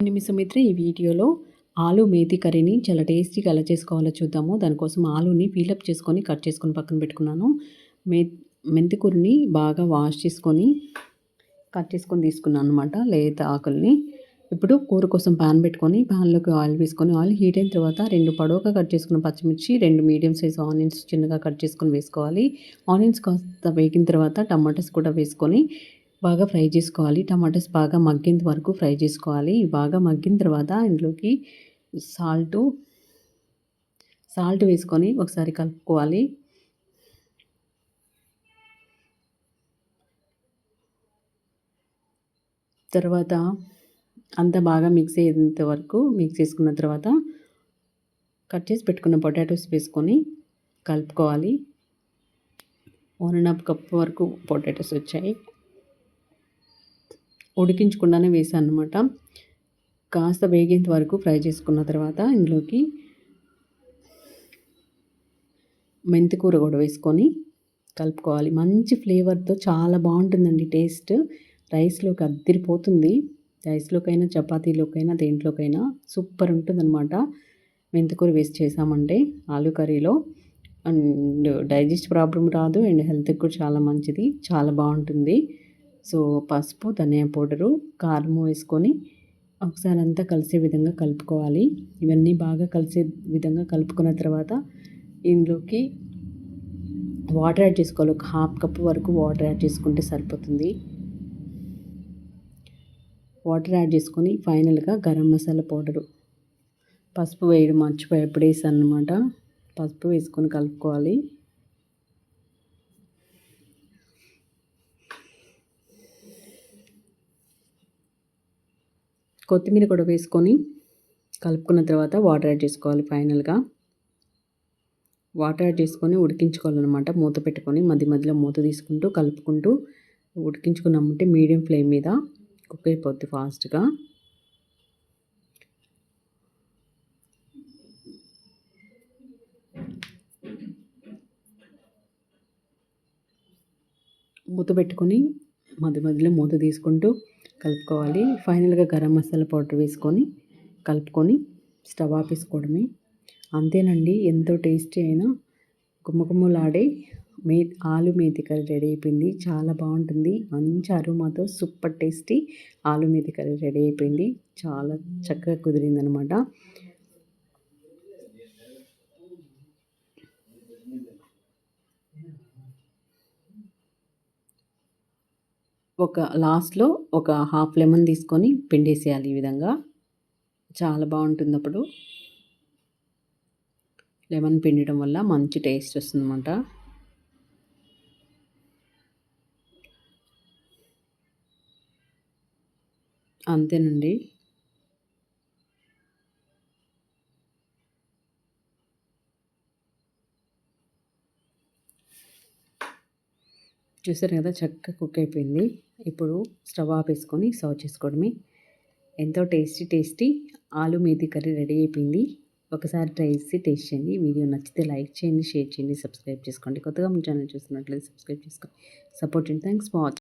మీ సుమిత్ర ఈ వీడియోలో ఆలు మేతి కర్రీని చాలా టేస్టీగా ఎలా చేసుకోవాలో చూద్దాము. దానికోసం ఆలుని ఫీలప్ చేసుకొని కట్ చేసుకొని పక్కన పెట్టుకున్నాను. మే మెంతికూరని బాగా వాష్ చేసుకొని కట్ చేసుకొని తీసుకున్నాను అనమాట లేత ఆకుల్ని. ఇప్పుడు కూర కోసం పాన్ పెట్టుకొని పాన్లోకి ఆయిల్ వేసుకొని ఆయిల్ హీట్ అయిన తర్వాత రెండు పొడవుగా కట్ చేసుకున్న పచ్చిమిర్చి రెండు మీడియం సైజ్ ఆనియన్స్ చిన్నగా కట్ చేసుకొని వేసుకోవాలి. ఆనియన్స్ కాస్త వేగిన తర్వాత టమాటాస్ కూడా వేసుకొని బాగా ఫ్రై చేసుకోవాలి. టమాటాస్ బాగా మగ్గేంత వరకు ఫ్రై చేసుకోవాలి. బాగా మగ్గిన తర్వాత ఇందులోకి సాల్టు సాల్ట్ వేసుకొని ఒకసారి కలుపుకోవాలి. తర్వాత అంతా బాగా మిక్స్ అయ్యేంత వరకు మిక్స్ చేసుకున్న తర్వాత కట్ చేసి పెట్టుకున్న పొటాటోస్ వేసుకొని కలుపుకోవాలి. వన్ అండ్ హాఫ్ కప్ వరకు పొటాటోస్ వచ్చాయి. ఉడికించకుండానే వేసాను అనమాట కాస్త వేగేంత వరకు ఫ్రై చేసుకున్న తర్వాత ఇందులోకి మెంతికూర కూడా వేసుకొని కలుపుకోవాలి. మంచి ఫ్లేవర్తో చాలా బాగుంటుందండి టేస్ట్. రైస్లోకి అద్దరిపోతుంది. రైస్లోకైనా చపాతీలోకైనా దేంట్లోకైనా సూపర్ ఉంటుందన్నమాట. మెంతికూర వేసి చేసామంటే ఆలు కర్రీలో. అండ్ డైజెస్ట్ ప్రాబ్లం రాదు అండ్ హెల్త్కి కూడా చాలా మంచిది. చాలా బాగుంటుంది. సో పసుపు ధనియా పౌడరు కారము వేసుకొని ఒకసారి అంతా కలిసే విధంగా కలుపుకోవాలి. ఇవన్నీ బాగా కలిసే విధంగా కలుపుకున్న తర్వాత ఇందులోకి వాటర్ యాడ్ చేసుకోవాలి. ఒక హాఫ్ కప్ వరకు వాటర్ యాడ్ చేసుకుంటే సరిపోతుంది. వాటర్ యాడ్ చేసుకొని ఫైనల్గా గరం మసాలా పౌడరు. పసుపు వేయడం మర్చిపోయి ఎప్పుడు వేసాను అనమాట పసుపు వేసుకొని కలుపుకోవాలి. కొత్తిమీర కూడా వేసుకొని కలుపుకున్న తర్వాత వాటర్ యాడ్ చేసుకోవాలి ఫైనల్గా. వాటర్ యాడ్ చేసుకొని ఉడికించుకోవాలన్నమాట. మూత పెట్టుకొని మధ్య మధ్యలో మూత తీసుకుంటూ కలుపుకుంటూ ఉడికించుకున్నామంటే మీడియం ఫ్లేమ్ మీద కుక్ అయిపోద్ది ఫాస్ట్గా. మూత పెట్టుకొని మధ్య మధ్యలో మూత తీసుకుంటూ కలుపుకోవాలి. ఫైనల్గా గరం మసాలా పౌడర్ వేసుకొని కలుపుకొని స్టవ్ ఆపేసుకోవడమే. అంతేనండి ఎంతో టేస్టీ అయినా గుమ్మగుమ్మలాడే మే ఆలు మేతి కర్రీ రెడీ అయిపోయింది. చాలా బాగుంటుంది. మంచి అరుమాతో సూపర్ టేస్టీ ఆలు మేతి కర్రీ రెడీ అయిపోయింది. చాలా చక్కగా కుదిరింది ఒక లాస్ట్లో ఒక హాఫ్ లెమన్ తీసుకొని పిండేసేయాలి ఈ విధంగా. చాలా బాగుంటుంది అప్పుడు లెమన్ పిండడం వల్ల మంచి టేస్ట్ వస్తుందన్నమాట. అంతేనండి. చూసారు కదా చక్కగా కుక్ అయిపోయింది. ఇప్పుడు స్టవ్ ఆపేసుకొని సర్వ్ చేసుకోవడమే. ఎంతో టేస్టీ టేస్టీ ఆలు మేతి కర్రీ రెడీ అయిపోయింది. ఒకసారి ట్రై చేసి టేస్ట్ చేయండి. వీడియో నచ్చితే లైక్ చేయండి షేర్ చేయండి సబ్స్క్రైబ్ చేసుకోండి. కొత్తగా మీ ఛానల్ చూస్తున్నట్లయితే సబ్స్క్రైబ్ చేసుకోండి. Support and thanks for watching